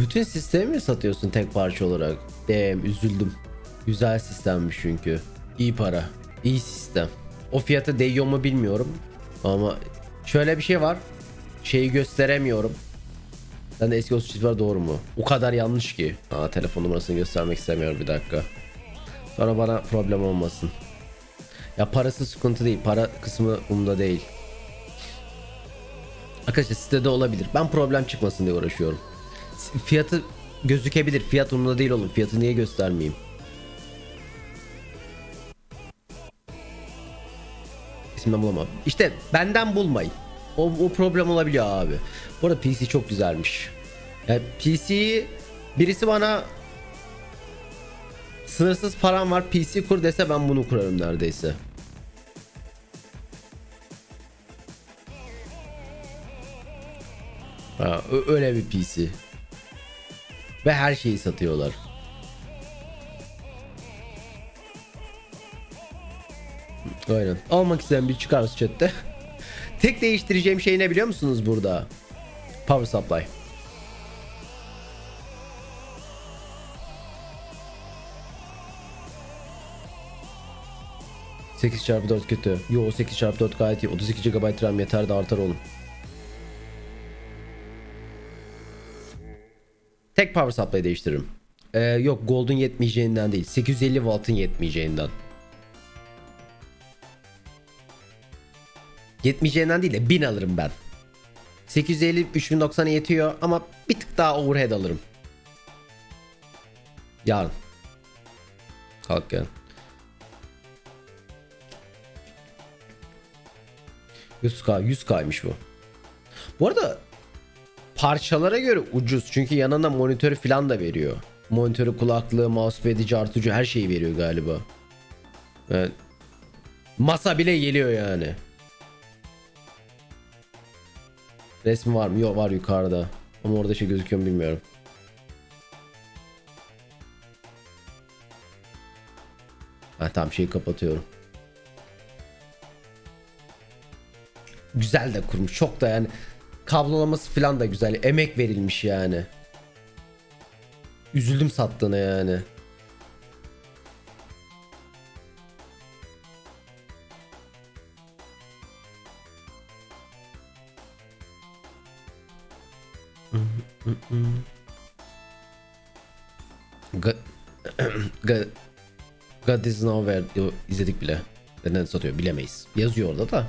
Bütün sistemi mi satıyorsun tek parça olarak? Damn üzüldüm. Güzel sistemmiş çünkü. İyi para. İyi sistem. O fiyata değiyor mu bilmiyorum. Ama şöyle bir şey var. Şeyi gösteremiyorum. Sen de eski 33 var doğru mu? O kadar yanlış ki. Aa telefon numarasını göstermek istemiyorum bir dakika. Sonra bana problem olmasın. Ya parası sıkıntı değil. Para kısmı umda değil. Arkadaşlar sitede olabilir. Ben problem çıkmasın diye uğraşıyorum. Fiyatı gözükebilir. Fiyat umurumda değil oğlum. Fiyatı niye göstermeyeyim? İsmini bulamam. İşte benden bulmayın. O, o problem olabiliyor abi. Bu arada PC çok güzelmiş. Yani PC'yi birisi bana sınırsız param var PC kur dese ben bunu kurarım neredeyse. Ha, öyle bir PC. Ve her şeyi satıyorlar. Aynen. Almak isteyen bir çıkarız chatte. Tek değiştireceğim şey ne biliyor musunuz burada? Power supply. ...8 çarpı 4 kötü. Yo 8 çarpı 4 gayet iyi. 32 GB RAM yeter de artar oğlum. Tek power supply değiştiririm. Ee, yok Gold'un yetmeyeceğinden değil. 850 Watt'ın yetmeyeceğinden. Yetmeyeceğinden değil de 1000 alırım ben. 850 3090'a yetiyor ama bir tık daha overhead alırım. Yarın. Kalk gel. 100k 100k'ymış bu. Bu arada parçalara göre ucuz çünkü yanına monitörü falan da veriyor. Monitörü, kulaklığı, mousepad'i, cartucu her şeyi veriyor galiba. Evet. Masa bile geliyor yani. Resmi var mı? Yok var yukarıda. Ama orada şey gözüküyor mu bilmiyorum. Ha tamam şeyi kapatıyorum. Güzel de kurmuş. Çok da yani kablolaması falan da güzel. Emek verilmiş yani. Üzüldüm sattığına yani. God, God, God is nowhere izledik bile. Neden satıyor bilemeyiz. Yazıyor orada da.